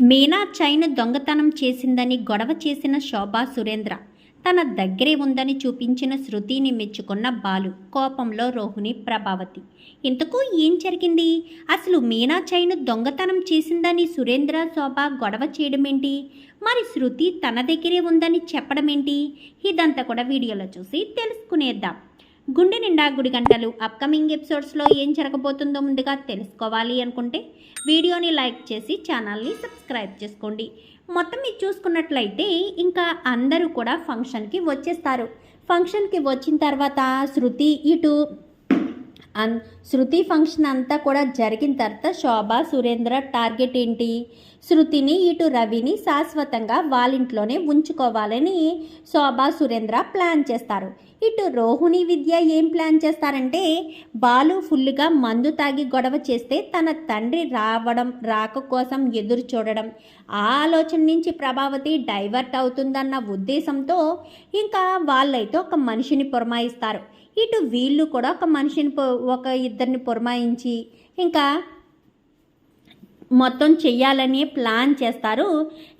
Meena chain దొంగతనం చేసిందని గొడవ చేసిన శోభా సురేంద్ర తన దగ్గరే ఉందని చూపించిన శృతిని మెచ్చుకున్న బాలు కోపంలో రోహిణి ప్రభావతి. ఇంతకు ఏం జరిగింది? అసలు మీనా చైన్ దొంగతనం చేసిందని సురేంద్ర శోభ గొడవ చేయడమేంటి? మరి శృతి తన దగ్గరే ఉందని చెప్పడమేంటి? ఇదంతా కూడా వీడియోలో చూసి తెలుసుకునేద్దాం. గుండె నిండా గుడి గంటలు అప్కమింగ్ ఎపిసోడ్స్లో ఏం జరగబోతుందో ముందుగా తెలుసుకోవాలి అనుకుంటే వీడియోని లైక్ చేసి ఛానల్ని సబ్స్క్రైబ్ చేసుకోండి. మొత్తం మీరు చూసుకున్నట్లయితే ఇంకా అందరూ కూడా ఫంక్షన్కి వచ్చేస్తారు. ఫంక్షన్కి వచ్చిన తర్వాత శృతి ఇటు అన్ శృతి ఫంక్షన్ అంతా కూడా జరిగిన తర్వాత శోభ సురేంద్ర టార్గెట్ ఏంటి? శృతిని ఇటు రవిని శాశ్వతంగా వాళ్ళింట్లోనే ఉంచుకోవాలని శోభ సురేంద్ర ప్లాన్ చేస్తారు. ఇటు రోహిణి విద్య ఏం ప్లాన్ చేస్తారంటే బాలు ఫుల్గా మందు తాగి గొడవ చేస్తే తన తండ్రి రావడం రాక కోసం ఎదురు చూడడం. ఆ ఆలోచన నుంచి ప్రభావతి డైవర్ట్ అవుతుందన్న ఉద్దేశంతో ఇంకా వాళ్ళైతే ఒక మనిషిని పురమాయిస్తారు. ఇటు వీళ్ళు కూడా ఒక మనిషిని ఒక ఇద్దరిని పురమాయించి ఇంకా మొత్తం చెయ్యాలని ప్లాన్ చేస్తారు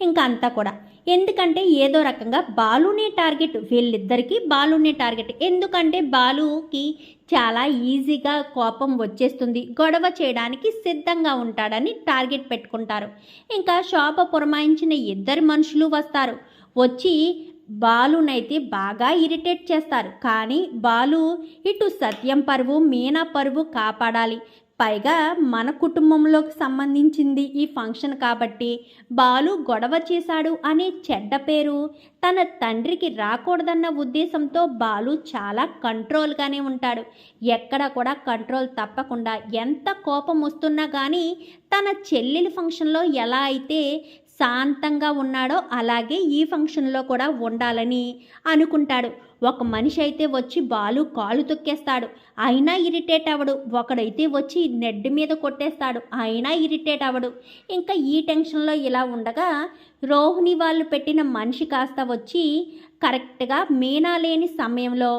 ఇంకా అంతా కూడా. ఎందుకంటే ఏదో రకంగా బాలునే టార్గెట్ వీళ్ళిద్దరికీ బాలునే టార్గెట్. ఎందుకంటే బాలుకి చాలా ఈజీగా కోపం వచ్చేస్తుంది. గొడవ చేయడానికి సిద్ధంగా ఉంటాడని టార్గెట్ పెట్టుకుంటారు. ఇంకా శోభ పురమాయించిన ఇద్దరు మనుషులు వస్తారు. వచ్చి బాలునైతే బాగా ఇరిటేట్ చేస్తారు. కానీ బాలు ఇటు సత్యం పరువు మీనా పరువు కాపాడాలి. పైగా మన కుటుంబంలోకి సంబంధించింది ఈ ఫంక్షన్ కాబట్టి బాలు గొడవ చేశాడు అనే చెడ్డ పేరు తన తండ్రికి రాకూడదన్న ఉద్దేశంతో బాలు చాలా కంట్రోల్గానే ఉంటాడు. ఎక్కడ కూడా కంట్రోల్ తప్పకుండా. ఎంత కోపం వస్తున్నా కానీ తన చెల్లెలి ఫంక్షన్లో ఎలా అయితే శాంతంగా ఉన్నాడో అలాగే ఈ ఫంక్షన్లో కూడా ఉండాలని అనుకుంటాడు. ఒక మనిషి అయితే వచ్చి బాలు కాలు తొక్కేస్తాడు. అయినా ఇరిటేట్ అవ్వడు. ఒకడైతే వచ్చి నెడ్ మీద కొట్టేస్తాడు. అయినా ఇరిటేట్ అవ్వడు. ఇంకా ఈ టెన్షన్లో ఇలా ఉండగా రోహిణి వాళ్ళు పెట్టిన మనిషి కాస్త వచ్చి కరెక్ట్గా మీనా లేని సమయంలో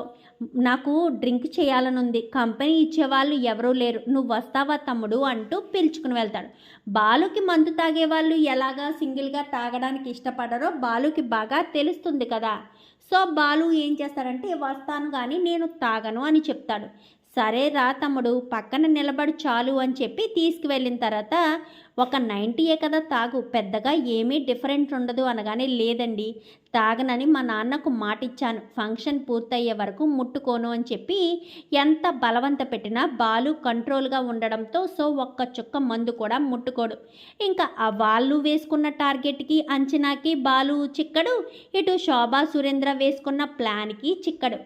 నాకు డ్రింక్ చేయాలనుంది. కంపెనీ ఇచ్చేవాళ్ళు ఎవరూ లేరు. నువ్వు వస్తావా తమ్ముడు? అంటూ పిలుచుకుని వెళ్తాడు. బాలుకి మందు తాగే వాళ్ళు ఎలాగా సింగిల్గా తాగడానికి ఇష్టపడరో బాలుకి బాగా తెలుస్తుంది కదా. సో బాలు ఏం చేస్తాడంటే వస్తాను కానీ నేను తాగను అని చెప్తాడు. సరే రా తమ్ముడు పక్కన నిలబడి చాలు అని చెప్పి తీసుకువెళ్ళిన తర్వాత ఒక నైంటీయే కదా తాగు పెద్దగా ఏమీ డిఫరెంట్ ఉండదు అనగానే లేదండి. తాగనని మా నాన్నకు మాటిచ్చాను. ఫంక్షన్ పూర్తయ్యే వరకు ముట్టుకోను అని చెప్పి ఎంత బలవంత పెట్టినా బాలు కంట్రోల్గా ఉండడంతో సో ఒక్క చుక్క మందు కూడా ముట్టుకోడు. ఇంకా ఆ వాళ్ళు వేసుకున్న టార్గెట్కి అంచనాకి బాలు చిక్కడు ఇటు శోభా సురేంద్ర వేసుకున్న ప్లాన్కి చిక్కడు.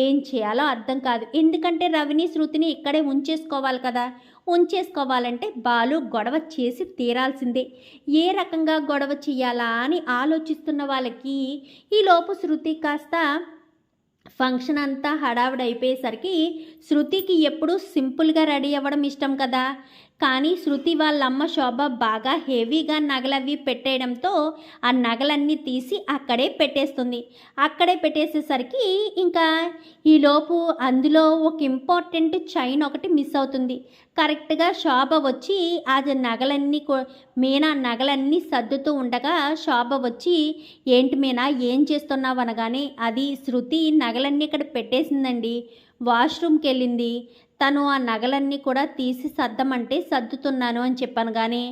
ఏం చేయాలో అర్థం కాదు. ఎందుకంటే రవిని శృతిని ఇక్కడే ఉంచేసుకోవాలి కదా. ఉంచేసుకోవాలంటే బాలు గొడవ చేసి తీరాల్సిందే. ఏ రకంగా గొడవ చేయాలా అని ఆలోచిస్తున్న వాళ్ళకి ఈలోపు శృతి కాస్త ఫంక్షన్ అంతా హడావిడి అయిపోయేసరికి శృతికి ఎప్పుడూ సింపుల్గా రెడీ అవ్వడం ఇష్టం కదా. కానీ శృతి వాళ్ళ అమ్మ శోభ బాగా హెవీగా నగలవి పెట్టేయడంతో ఆ నగలన్నీ తీసి అక్కడే పెట్టేస్తుంది. అక్కడే పెట్టేసేసరికి ఇంకా ఈలోపు అందులో ఒక ఇంపార్టెంట్ చైన్ ఒకటి మిస్ అవుతుంది. కరెక్ట్గా శోభ వచ్చి అది నగలన్నీ మీనా నగలన్నీ సర్దుతూ ఉండగా శోభ వచ్చి ఏంటి మీనా ఏం చేస్తున్నావు అనగానే అది శృతి నగలన్నీ ఇక్కడ పెట్టేసిందండి. వాష్రూమ్కి వెళ్ళింది తను ఆ నగలన్నీ కూడా తీసి సర్దమంటే సర్దుతున్నాను అని చెప్పాను కానీ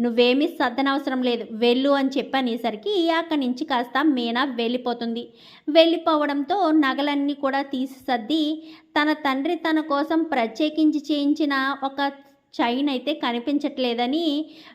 నువ్వేమీ సర్దనవసరం లేదు. వెళ్ళు అని చెప్పనేసరికి అక్కడి నుంచి కాస్త మీనా వెళ్ళిపోతుంది. వెళ్ళిపోవడంతో నగలన్నీ కూడా తీసి సర్ది తన తండ్రి తన కోసం ప్రత్యేకించి చేయించిన ఒక చైన్ అయితే కనిపించట్లేదని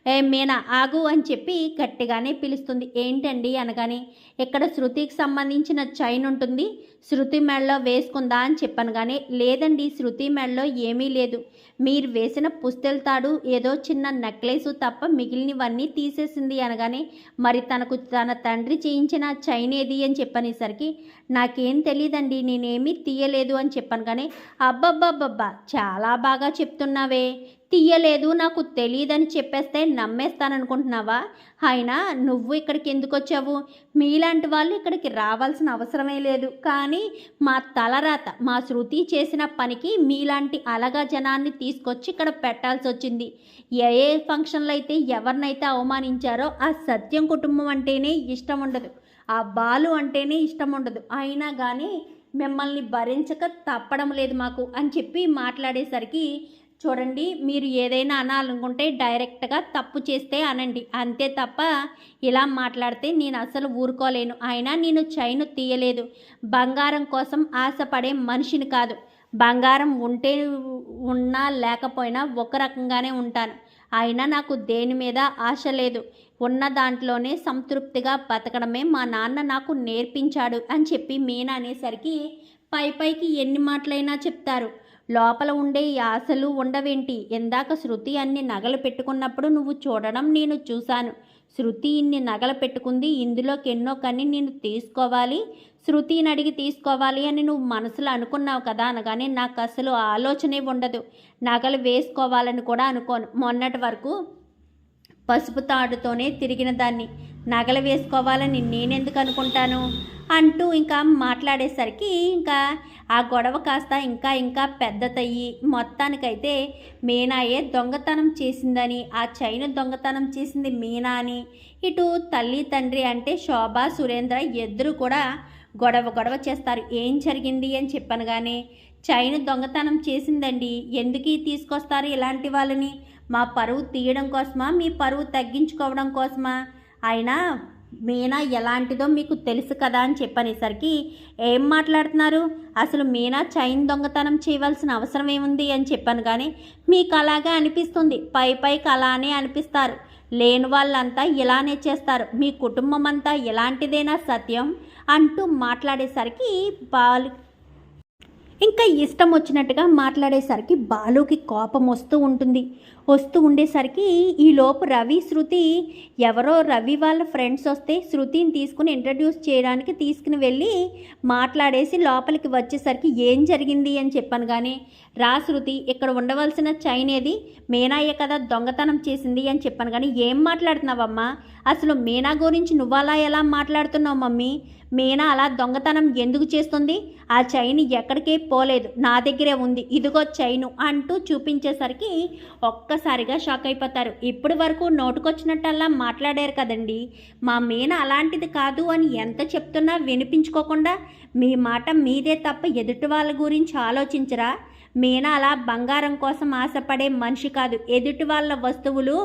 "ఏ, మీనా ఆగు అని చెప్పి గట్టిగానే పిలుస్తుంది. ఏంటండి? అనగానే ఇక్కడ శృతికి సంబంధించిన చైన్ ఉంటుంది శృతి మెడలో వేసుకుందా? అని చెప్పాను కానీ లేదండి శృతి మెడలో ఏమీ లేదు. మీరు వేసిన పుస్తెల తాడు ఏదో చిన్న నెక్లెస్ తప్ప మిగిలినవన్నీ తీసేసింది అనగానే మరి తనకు తన తండ్రి చేయించిన చైన్ ఏది? అని చెప్పనేసరికి నాకేం తెలియదండి నేనేమీ తీయలేదు అని చెప్పాను కానీ అబ్బబ్బబ్బబ్బా చాలా బాగా చెప్తున్నావే. తీయలేదు నాకు తెలియదని చెప్పేస్తే నమ్మేస్తాననుకుంటున్నావా? అయినా నువ్వు ఇక్కడికి ఎందుకు వచ్చావు మీలాంటి వాళ్ళు ఇక్కడికి రావాల్సిన అవసరమే లేదు. కానీ మా తలరాత మా శృతి చేసిన పనికి మీలాంటి అలగా జనాన్ని తీసుకొచ్చి ఇక్కడ పెట్టాల్సి వచ్చింది ఏ ఏ ఫంక్షన్లో అయితే ఎవరినైతే అవమానించారో ఆ సత్యం కుటుంబం అంటేనే ఇష్టం ఉండదు ఆ బాలు అంటేనే ఇష్టం ఉండదు అయినా కానీ మిమ్మల్ని భరించక తప్పడం లేదు మాకు అని చెప్పి మాట్లాడేసరికి చూడండి మీరు ఏదైనా అనాలనుకుంటే డైరెక్ట్గా తప్పు చేస్తే అనండి. అంతే తప్ప ఇలా మాట్లాడితే నేను అసలు ఊరుకోలేను. అయినా నేను చైన్ తీయలేదు. బంగారం కోసం ఆశపడే మనిషిని కాదు. బంగారం ఉంటే ఉన్నా లేకపోయినా ఒక రకంగానే ఉంటాను. అయినా నాకు దేని మీద ఆశ లేదు. ఉన్న దాంట్లోనే సంతృప్తిగా బతకడమే మా నాన్న నాకు నేర్పించాడు అని చెప్పి మీనా అనేసరికి పై పైకి ఎన్ని మాటలైనా చెప్తారు. లోపల ఉండే ఈ ఆశలు ఉండవేంటి? ఎందాక శృతి అన్ని నగలు పెట్టుకున్నప్పుడు నువ్వు చూడడం నేను చూశాను. శృతి ఇన్ని నగలు పెట్టుకుంది ఇందులోకి ఎన్నో కని నేను తీసుకోవాలి. శృతిని అడిగి తీసుకోవాలి అని నువ్వు మనసులో అనుకున్నావు కదా అనగానే నాకు అసలు ఆలోచనే ఉండదు. నగలు వేసుకోవాలని కూడా అనుకోను. మొన్నటి వరకు పసుపు తాడుతోనే తిరిగిన దాన్ని. నగలు వేసుకోవాలని నేనెందుకు అనుకుంటాను? అంటూ ఇంకా మాట్లాడేసరికి ఇంకా ఆ గొడవ కాస్త ఇంకా ఇంకా పెద్దతయ్యి మొత్తానికైతే మీనాయే దొంగతనం చేసిందని ఆ చైన్ దొంగతనం చేసింది మీనా అని. ఇటు తల్లి తండ్రి అంటే శోభ సురేంద్ర ఇద్దరు కూడా గొడవ గొడవ చేస్తారు. ఏం జరిగింది అని చెప్పాను కానీ చైన్ దొంగతనం చేసిందండి. ఎందుకు తీసుకొస్తారు ఇలాంటి వాళ్ళని? మా పరువు తీయడం కోసమా? మీ పరువు తగ్గించుకోవడం కోసమా? అయినా మీనా ఎలాంటిదో మీకు తెలుసు కదా అని చెప్పనేసరికి ఏం మాట్లాడుతున్నారు? అసలు మీనా చైన్ దొంగతనం చేయవలసిన అవసరం ఏముంది? అని చెప్పాను కానీ మీకు అలాగే అనిపిస్తుంది. పై పైకి అలానే అనిపిస్తారు. లేని వాళ్ళంతా ఇలానే చేస్తారు. మీ కుటుంబం అంతా ఎలాంటిదేనా సత్యం? అంటూ మాట్లాడేసరికి బాలు ఇంకా ఇష్టం వచ్చినట్టుగా మాట్లాడేసరికి బాలుకి కోపం వస్తూ ఉంటుంది. వస్తూ ఉండేసరికి ఈలోపు రవి శృతి ఎవరో రవి వాళ్ళ ఫ్రెండ్స్ వస్తే శృతిని తీసుకుని ఇంట్రడ్యూస్ చేయడానికి తీసుకుని వెళ్ళి మాట్లాడేసి లోపలికి వచ్చేసరికి ఏం జరిగింది అని చెప్పాను కానీ రా శృతి ఇక్కడ ఉండవలసిన చైన్ ఏది? మీనాయే కదా దొంగతనం చేసింది అని చెప్పాను కానీ ఏం మాట్లాడుతున్నావమ్మా? అసలు మీనా గురించి నువ్వలా ఎలా మాట్లాడుతున్నావు మమ్మీ? మీనా అలా దొంగతనం ఎందుకు చేస్తుంది? ఆ చైన్ ఎక్కడికే పోలేదు నా దగ్గరే ఉంది ఇదిగో చైను అంటూ చూపించేసరికి ఒక్కసారిగా షాక్ అయిపోతారు. ఇప్పటి వరకు నోటుకొచ్చినట్టల్లా మాట్లాడారు కదండి. మా మీన అలాంటిది కాదు అని ఎంత చెప్తున్నా వినిపించుకోకుండా మీ మాట మీదే తప్ప ఎదుటి వాళ్ళ గురించి ఆలోచించరా? మీనా అలా బంగారం కోసం ఆశపడే మనిషి కాదు. ఎదుటి వాళ్ళ వస్తువులు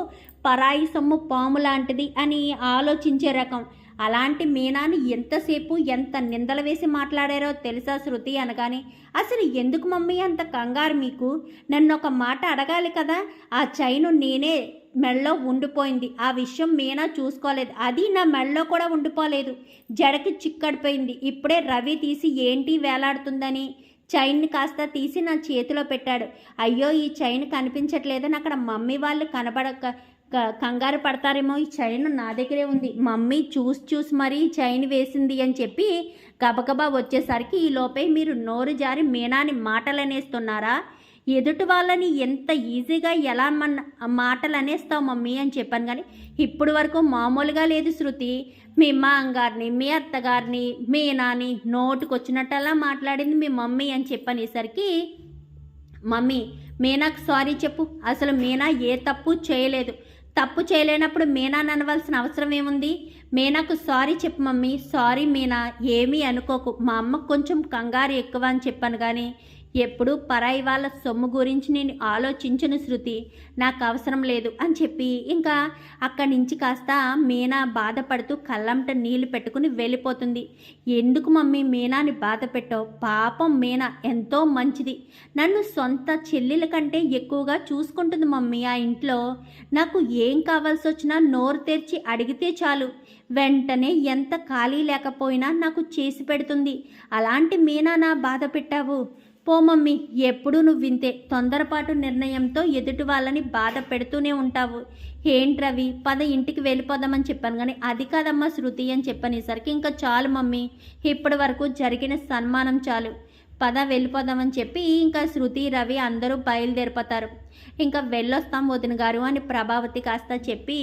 పరాయి సొమ్ము పాము లాంటిది అని ఆలోచించే రకం. అలాంటి మీనాని ఎంతసేపు ఎంత నిందలు వేసి మాట్లాడారో తెలుసా శృతి అనగానే? అసలు ఎందుకు మమ్మీ అంత కంగారు మీకు? నన్ను ఒక మాట అడగాలి కదా? ఆ చైను నేనే మెళ్ళలో ఉండిపోయింది. ఆ విషయం మీనా చూసుకోలేదు. అది నా మెళ్ళలో కూడా ఉండిపోలేదు. జడకి చిక్కడిపోయింది. ఇప్పుడే రవి తీసి ఏంటి వేలాడుతుందని? చైన్ని కాస్త తీసి నా చేతిలో పెట్టాడు. అయ్యో ఈ చైన్ కనిపించట్లేదని అక్కడ మమ్మీ వాళ్ళు కనబడక కంగారు పడతారేమో ఈ చైన్ నా దగ్గరే ఉంది. మమ్మీ చూసి చూసి మరీ చైన్ వేసింది అని చెప్పి గబగబా వచ్చేసరికి ఈ లోపే మీరు నోరు జారి మీనాని మాటలనేస్తున్నారా? ఎదుటి వాళ్ళని ఎంత ఈజీగా ఎలా మన మాటలు అనేస్తావు మమ్మీ అని చెప్పాను కానీ ఇప్పుడు వరకు మామూలుగా లేదు శృతి. మీ మాంగారిని మీ అత్తగారిని మీ నాని నోటుకొచ్చినట్టలా మాట్లాడింది మీ మమ్మీ అని చెప్పనేసరికి మమ్మీ మీనాకు సారీ చెప్పు. అసలు మీనా ఏ తప్పు చేయలేదు. తప్పు చేయలేనప్పుడు మీనా అనవలసిన అవసరం ఏముంది? మీనాకు సారీ చెప్పు మమ్మీ. సారీ మీనా ఏమీ అనుకోకు. మా అమ్మకు కొంచెం కంగారు ఎక్కువ అని చెప్పాను కానీ ఎప్పుడు పరాయి వాళ్ళ సొమ్ము గురించి నేను ఆలోచించను శృతి. నాకు అవసరం లేదు అని చెప్పి ఇంకా అక్కడి నుంచి కాస్త మీనా బాధపడుతూ కళ్ళంట నీళ్ళు పెట్టుకుని వెళ్ళిపోతుంది. ఎందుకు మమ్మీ మీనాని బాధ పెట్టావు? పాపం మీనా ఎంతో మంచిది. నన్ను సొంత చెల్లెల కంటే ఎక్కువగా చూసుకుంటుంది మమ్మీ ఆ ఇంట్లో. నాకు ఏం కావాల్సి వచ్చినా నోరు తెరిచి అడిగితే చాలు. వెంటనే ఎంత ఖాళీ లేకపోయినా నాకు చేసి పెడుతుంది. అలాంటి మీనా నా బాధ పెట్టావు? పో మమ్మీ ఎప్పుడు నువ్వు వింతే తొందరపాటు నిర్ణయంతో ఎదుటి వాళ్ళని బాధ పెడుతూనే ఉంటావు. ఏంటి రవి పద ఇంటికి వెళ్ళిపోదామని చెప్పాను కానీ అది కాదమ్మా శృతి అని చెప్పనేసరికి ఇంకా చాలు మమ్మీ. ఇప్పటి వరకు జరిగిన సన్మానం చాలు. పద వెళ్ళిపోదామని చెప్పి ఇంకా శృతి రవి అందరూ బయలుదేరిపోతారు. ఇంకా వెళ్ళొస్తాం వదిన గారు అని ప్రభావతి కాస్త చెప్పి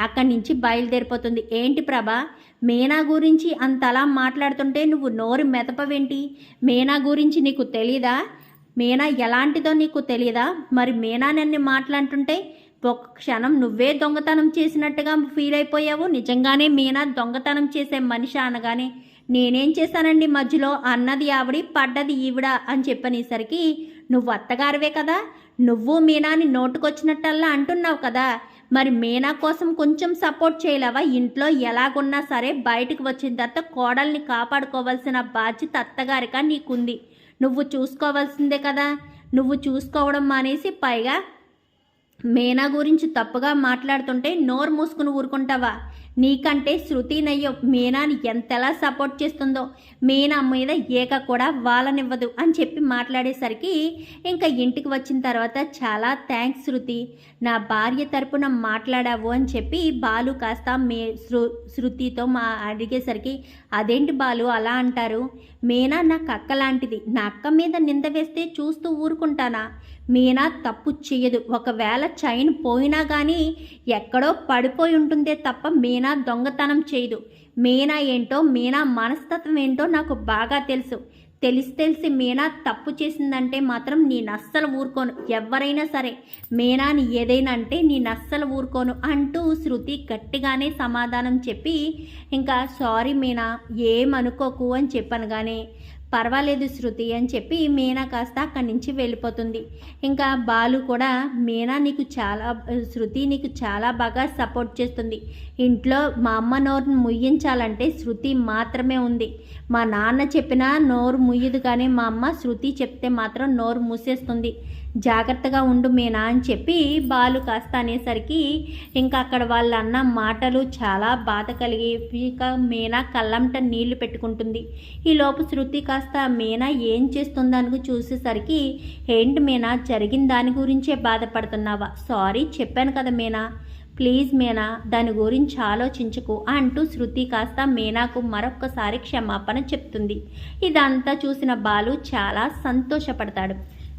అక్కడి నుంచి బయలుదేరిపోతుంది. ఏంటి ప్రభా? మీనా గురించి అంతలా మాట్లాడుతుంటే నువ్వు నోరు మెదపవేంటి? మీనా గురించి నీకు తెలీదా? మీనా ఎలాంటిదో నీకు తెలియదా మరి మీనా నన్ను మాట్లాడుతుంటే ఒక క్షణం నువ్వే దొంగతనం చేసినట్టుగా ఫీల్ అయిపోయావు? నిజంగానే మీనా దొంగతనం చేసే మనిషి అనగానే నేనేం చేశానండి మధ్యలో? అన్నది ఆవిడి పడ్డది ఈవిడ అని చెప్పనేసరికి నువ్వు అత్తగారివే కదా? నువ్వు మీనాని నోటుకొచ్చినట్టల్లా అంటున్నావు కదా? మరి మీనా కోసం కొంచెం సపోర్ట్ చేయలేవా? ఇంట్లో ఎలాగున్నా సరే బయటకు వచ్చిన తర్వాత కోడల్ని కాపాడుకోవాల్సిన బాధ్యత అత్తగారిగా నీకుంది. నువ్వు చూసుకోవాల్సిందే కదా? నువ్వు చూసుకోవడం మానేసి పైగా మీనా గురించి తప్పుగా మాట్లాడుతుంటే నోరు మూసుకుని ఊరుకుంటావా? నీకంటే శృతి నయ్యో మీనాని ఎంతలా సపోర్ట్ చేస్తుందో మీనా మీద ఏక కూడా వాళ్ళనివ్వదు అని చెప్పి మాట్లాడేసరికి ఇంకా ఇంటికి వచ్చిన తర్వాత చాలా థ్యాంక్స్ శృతి. నా భార్య తరపున మాట్లాడావు అని చెప్పి బాలు కాస్త మే శృ శృతితో మా అడిగేసరికి అదేంటి బాలు అలా అంటారు? మీనా నాకు అక్క లాంటిది నా అక్క మీద నింద వేస్తే చూస్తూ ఊరుకుంటానా? మీనా తప్పు చేయదు ఒకవేళ చైన్ పోయినా కానీ ఎక్కడో పడిపోయి ఉంటుందే తప్ప మీనా దొంగతనం చేయదు. మీనా ఏంటో మీనా మనస్తత్వం ఏంటో నాకు బాగా తెలుసు. తెలిసి తెలిసి మీనా తప్పు చేసిందంటే మాత్రం నేను అస్సలు ఊరుకోను. ఎవరైనా సరే మీనాని ఏదైనా అంటే నేను అస్సలు ఊరుకోను అంటూ శృతి గట్టిగానే సమాధానం చెప్పి ఇంకా సారీ మీనా ఏమనుకోకు అని చెప్పాను కానీ పర్వాలేదు శృతి అని చెప్పి మీనా కాస్త అక్కడి నుంచి వెళ్ళిపోతుంది. ఇంకా బాలు కూడా మీనా నీకు చాలా శృతి నీకు చాలా బాగా సపోర్ట్ చేస్తుంది. ఇంట్లో మా అమ్మ నోరును ముయ్యించాలంటే శృతి మాత్రమే ఉంది. మా నాన్న చెప్పినా నోరు ముయ్యదు కానీ మా అమ్మ శృతి చెప్తే మాత్రం నోరు మూసేస్తుంది. జాగ్రత్తగా ఉండు మీనా అని చెప్పి బాలు కాస్త అనేసరికి ఇంకా అక్కడ వాళ్ళు అన్న మాటలు చాలా బాధ కలిగి ఇక మీనా కళ్ళంట నీళ్ళు పెట్టుకుంటుంది. ఈ లోపు శృతి కాస్త మీనా ఏం చేస్తుందని చూసేసరికి ఏంటి మీనా జరిగిన దాని గురించే బాధపడుతున్నావా? సారీ చెప్పాను కదా మీనా. ప్లీజ్ మీనా దాని గురించి ఆలోచించకు అంటూ శృతి కాస్త మీనాకు మరొక్కసారి క్షమాపణ చెప్తుంది. ఇదంతా చూసిన బాలు చాలా సంతోషపడతాడు.